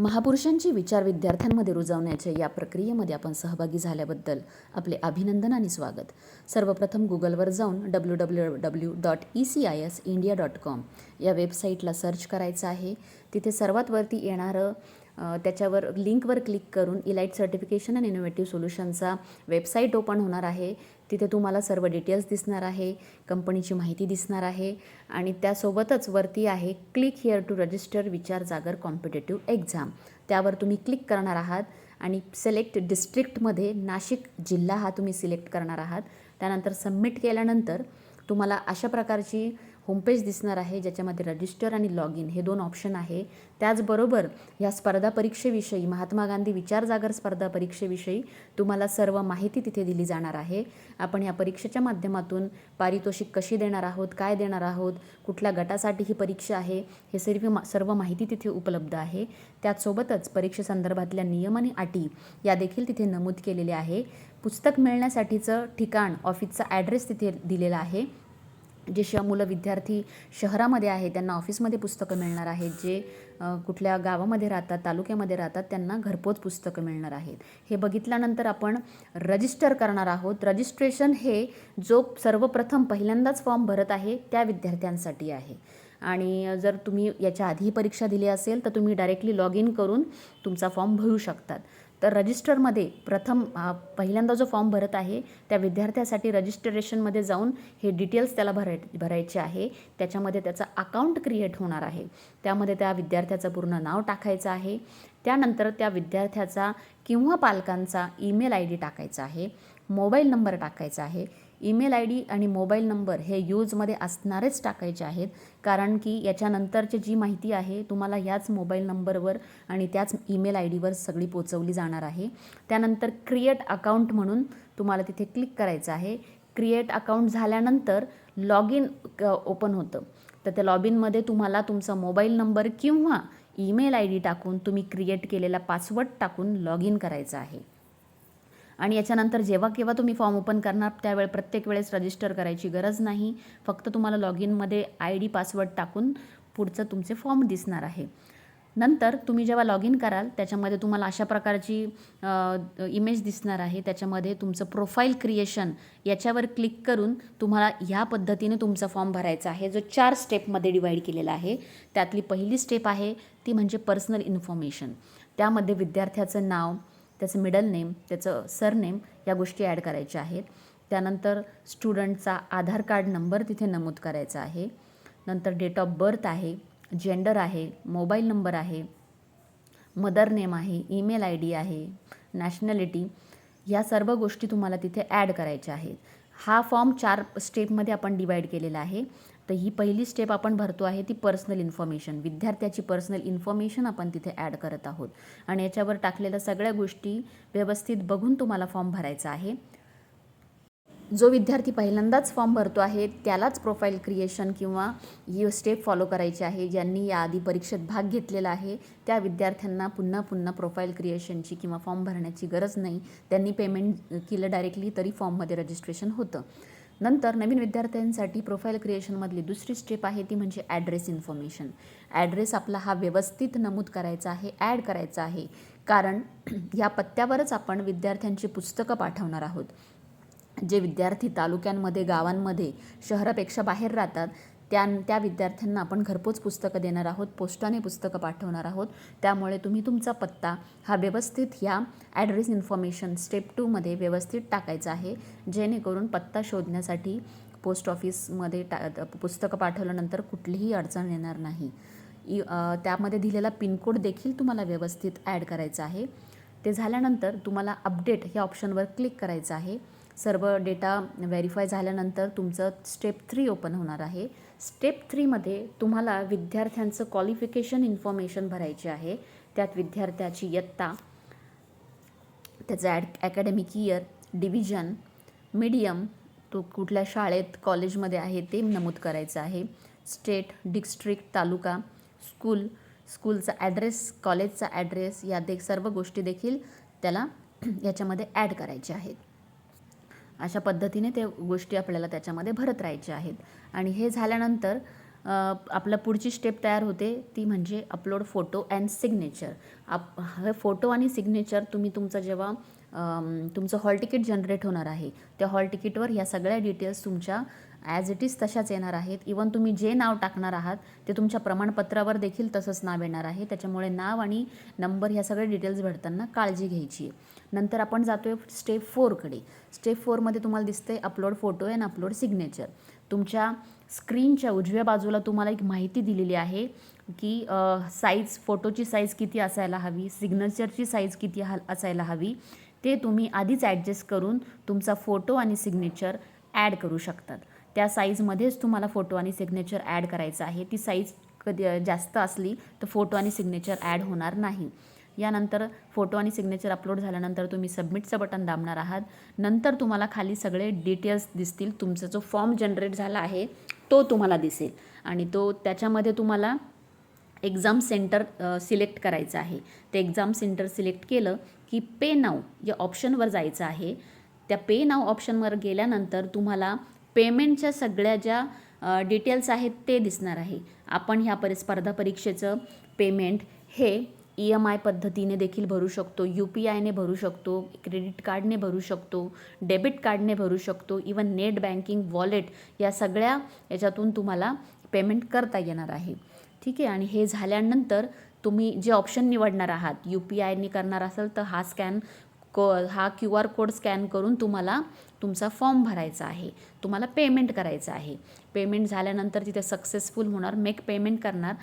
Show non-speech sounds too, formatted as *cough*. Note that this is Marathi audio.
महापुरुषांची विचार विद्यार्थ्यांमध्ये रुजवण्याच्या या प्रक्रियेमध्ये आपण सहभागी झाल्याबद्दल आपले अभिनंदन आणि स्वागत. सर्वप्रथम गुगलवर जाऊन W W W dot E C I S India dot com या वेबसाईटला सर्च करायचं आहे. तिथे सर्वात वरती येणारं त्याच्यावर लिंकवर क्लिक करून इलाइट सर्टिफिकेशन अँड इनोव्हेटिव्ह सोल्युशनचा वेबसाईट ओपन होणार आहे. तिथे तुम्हाला सर्व डिटेल्स दिसणार आहे कंपनीची माहिती दिसणार आहे आणि त्यासोबतच वरती आहे क्लिक हिअर टू रजिस्टर विचार जागर कॉम्पिटेटिव्ह एक्झाम. त्यावर तुम्ही क्लिक करणार आहात आणि सिलेक्ट डिस्ट्रिक्टमध्ये नाशिक जिल्हा हा तुम्ही सिलेक्ट करणार आहात. त्यानंतर सबमिट केल्यानंतर तुम्हाला अशा प्रकारची होमपेज दिसणार आहे ज्याच्यामध्ये रजिस्टर आणि लॉग इन हे दोन ऑप्शन आहे. त्याचबरोबर या स्पर्धा परीक्षेविषयी महात्मा गांधी विचार जागर स्पर्धा परीक्षेविषयी तुम्हाला सर्व माहिती तिथे दिली जाणार आहे. आपण या परीक्षेच्या माध्यमातून पारितोषिक कशी देणार आहोत काय देणार आहोत कुठल्या गटासाठी ही परीक्षा आहे हे सर्व मा सर्व माहिती तिथे उपलब्ध आहे. त्याचसोबतच परीक्षेसंदर्भातल्या नियम आणि अटी या देखील तिथे नमूद केलेल्या आहे. पुस्तक मिळण्यासाठीचं ठिकाण ऑफिसचा ॲड्रेस तिथे दिलेला आहे. जे श मुलं विद्यार्थी शहरामध्ये आहे त्यांना ऑफिसमध्ये पुस्तकं मिळणार आहेत जे कुठल्या गावामध्ये राहतात तालुक्यामध्ये राहतात त्यांना घरपोच पुस्तकं मिळणार आहेत. हे बघितल्यानंतर आपण रजिस्टर करणार आहोत. रजिस्ट्रेशन हे जो सर्वप्रथम पहिल्यांदाच फॉर्म भरत आहे त्या विद्यार्थ्यांसाठी आहे. आणि जर तुम्ही याच्या आधी परीक्षा दिली असेल तर तुम्ही डायरेक्टली लॉग इन करून तुमचा फॉर्म भरू शकतात. तर रजिस्टरमध्ये प्रथम पहिल्यांदा जो फॉर्म भरत आहे त्या विद्यार्थ्यासाठी रजिस्ट्रेशनमध्ये जाऊन हे डिटेल्स त्याला भराय भरायचे आहे. त्याच्यामध्ये त्याचा अकाउंट क्रिएट होणार आहे. त्यामध्ये त्या विद्यार्थ्याचं पूर्ण नाव टाकायचं आहे. त्यानंतर त्या विद्यार्थ्याचा किंवा पालकांचा ईमेल आय डी टाकायचा आहे. मोबाईल नंबर टाकायचा आहे. ईमेल आय डी आणि मोबाईल नंबर हे यूजमध्ये असणारेच टाकायचे आहेत. कारण की याच्यानंतरची जी माहिती आहे तुम्हाला याच मोबाईल नंबरवर आणि त्याच ईमेल आय डीवर सगळी पोचवली जाणार आहे. त्यानंतर क्रिएट अकाउंट म्हणून तुम्हाला तिथे क्लिक करायचं आहे. क्रिएट अकाउंट झाल्यानंतर लॉग इन ओपन होतं. तर त्या लॉग इनमध्ये तुम्हाला तुमचा मोबाईल नंबर किंवा ईमेल आय डी टाकून तुम्ही क्रिएट केलेला पासवर्ड टाकून लॉग इन करायचं आहे. आणि याच्यानंतर जेव्हा केव्हा तुम्ही फॉर्म ओपन करणार त्यावेळे प्रत्येक वेळेस रजिस्टर करायची गरज नाही. फक्त तुम्हाला लॉग इनमध्ये आय डी पासवर्ड टाकून पुढचं तुमचे फॉर्म दिसणार आहे. नंतर तुम्ही जेव्हा लॉग इन कराल त्याच्यामध्ये तुम्हाला अशा प्रकारची इमेज दिसणार आहे. त्याच्यामध्ये तुमचं प्रोफाईल क्रिएशन याच्यावर क्लिक करून तुम्हाला ह्या पद्धतीने तुमचा फॉर्म भरायचा आहे जो चार स्टेपमध्ये डिवाईड केलेला आहे. त्यातली पहिली स्टेप आहे ती म्हणजे पर्सनल इन्फॉर्मेशन त्यामध्ये विद्यार्थ्याचं नाव त्याचं मिडल नेम त्याचं सरनेम या गोष्टी ॲड करायच्या आहेत. त्यानंतर स्टुडंटचा आधार कार्ड नंबर तिथे नमूद करायचा आहे. नंतर डेट ऑफ बर्थ आहे जेंडर आहे मोबाईल नंबर आहे मदर नेम आहे ईमेल आय डी आहे नॅशनॅलिटी या सर्व गोष्टी तुम्हाला तिथे ॲड करायच्या आहेत. हा फॉर्म चार स्टेपमध्ये आपण डिवाईड केलेला आहे. तर ही पहिली स्टेप आपण भरतो आहे ती पर्सनल इन्फॉर्मेशन. विद्यार्थ्याची पर्सनल इन्फॉर्मेशन आपण तिथे ॲड करत आहोत. आणि याच्यावर टाकलेल्या सगळ्या गोष्टी व्यवस्थित बघून तुम्हाला फॉर्म भरायचा आहे. जो विद्यार्थी पहिल्यांदाच फॉर्म भरतो आहे त्यालाच प्रोफाईल क्रिएशन किंवा ही स्टेप फॉलो करायची आहे ज्यांनी याआधी परीक्षेत भाग घेतलेला आहे त्या विद्यार्थ्यांना पुन्हा पुन्हा प्रोफाईल क्रिएशनची किंवा फॉर्म भरण्याची गरज नाही. त्यांनी पेमेंट केलं डायरेक्टली तरी फॉर्ममध्ये रजिस्ट्रेशन होतं. नंतर नवीन विद्यार्थ्यांसाठी प्रोफाईल क्रिएशनमधली दुसरी स्टेप आहे ती म्हणजे ॲड्रेस इन्फॉर्मेशन ॲड्रेस आपला हा व्यवस्थित नमूद करायचा आहे ॲड करायचा आहे. कारण *clears throat* या पत्त्यावरच आपण विद्यार्थ्यांची पुस्तकं पाठवणार आहोत. जे विद्यार्थी तालुक्यांमध्ये गावांमध्ये शहरापेक्षा बाहेर राहतात त्या त्या विद्यार्थ्यांना आपण घरपोच पुस्तकं देणार आहोत पोस्टाने पुस्तकं पाठवणार आहोत. त्यामुळे तुम्ही तुमचा पत्ता हा व्यवस्थित ह्या ॲड्रेस इन्फॉर्मेशन स्टेप टूमध्ये व्यवस्थित टाकायचा आहे. जेणेकरून पत्ता शोधण्यासाठी पोस्ट ऑफिसमध्ये टा पुस्तकं पाठवल्यानंतर कुठलीही अडचण येणार नाही. इ त्यामध्ये दिलेला पिनकोड देखील तुम्हाला व्यवस्थित ॲड करायचा आहे. ते झाल्यानंतर तुम्हाला अपडेट ह्या ऑप्शनवर क्लिक करायचं आहे. सर्व डेटा व्हेरीफाय झाल्यानंतर तुमचं स्टेप थ्री ओपन होणार आहे. स्टेप थ्रीमध्ये तुम्हाला विद्यार्थ्यांचं क्वालिफिकेशन इन्फॉर्मेशन भरायचे आहे. त्यात विद्यार्थ्याची इयत्ता त्याचं add academic year division medium तो कुठल्या शाळेत कॉलेजमध्ये आहे ते नमूद करायचं आहे. स्टेट डिस्ट्रिक्ट तालुका स्कूल स्कूलचा ॲड्रेस कॉलेजचा ॲड्रेस या दे सर्व गोष्टी देखील त्याला *clears throat* याच्यामध्ये ॲड करायच्या आहेत. अशा पद्धतीने ते गोष्टी आपल्याला त्याच्यामध्ये भरत राहायच्या आहेत. आणि हे झाल्यानंतर आपलं पुढची स्टेप तयार होते ती म्हणजे अपलोड फोटो अँड सिग्नेचर. आप हे फोटो आणि सिग्नेचर तुम्ही तुमचं जेव्हा तुमचं हॉल तिकीट जनरेट होणार आहे त्या हॉल तिकीटवर ह्या सगळ्या डिटेल्स तुमच्या ॲज इट इज तशाच येणार आहेत. इवन तुम्ही जे नाव टाकणार आहात ते तुमच्या प्रमाणपत्रावर देखील तसंच नाव येणार आहे. त्याच्यामुळे नाव आणि नंबर ह्या सगळ्या डिटेल्स भरताना काळजी घ्यायची आहे. नंतर आपण जातो आहे स्टेप फोरकडे स्टेप फोरमध्ये तुम्हाला दिसते upload photo and upload signature तुमच्या स्क्रीनच्या उजव्या बाजूला तुम्हाला एक माहिती दिलेली आहे की साईज फोटोची साईज किती असायला हवी सिग्नेचरची साईज किती हा असायला हवी ते तुम्ही आधीच ॲडजस्ट करून तुमचा फोटो आणि सिग्नेचर ॲड करू शकतात. त्या साईजमध्येच तुम्हाला फोटो आणि सिग्नेचर ॲड करायचं आहे. ती साईज कधी जास्त असली तर फोटो आणि सिग्नेचर ॲड होणार नाही. यानंतर फोटो आणि सिग्नेचर अपलोड झाल्यानंतर तुम्ही सबमिटचं बटन दाबणार आहात. नंतर तुम्हाला खाली सगळे डिटेल्स दिसतील. तुमचा जो फॉर्म जनरेट झाला आहे तो तुम्हाला दिसेल. आणि तो त्याच्यामध्ये तुम्हाला एक्झाम सेंटर सिलेक्ट करायचं आहे. ते एक्झाम सेंटर सिलेक्ट केलं की पे नाव या ऑप्शनवर जायचं आहे. त्या पे नाव ऑप्शनवर गेल्यानंतर तुम्हाला पेमेंटच्या सगळ्या ज्या डिटेल्स आहेत ते दिसणार आहे. आपण ह्या परि स्पर्धा परीक्षेचं पेमेंट हे ई एम आय पद्धतीने देखील भरू शकतो यू पी आयने भरू शकतो क्रेडिट कार्डने भरू शकतो डेबिट कार्डने भरू शकतो इवन नेट बँकिंग वॉलेट या सगळ्या याच्यातून तुम्हाला पेमेंट करता येणार आहे. ठीक आहे? आणि हे झाल्यानंतर तुम्ही जे ऑप्शन निवडणार आहात यू पी आयने करणार असाल तर हा स्कॅन को हा क्यू आर कोड स्कॅन करून तुम्हाला तुमचा फॉर्म भरायचा आहे. तुम्हाला पेमेंट करायचं आहे. पेमेंट झाल्यानंतर तिथे सक्सेसफुल होणार मेक पेमेंट करणार.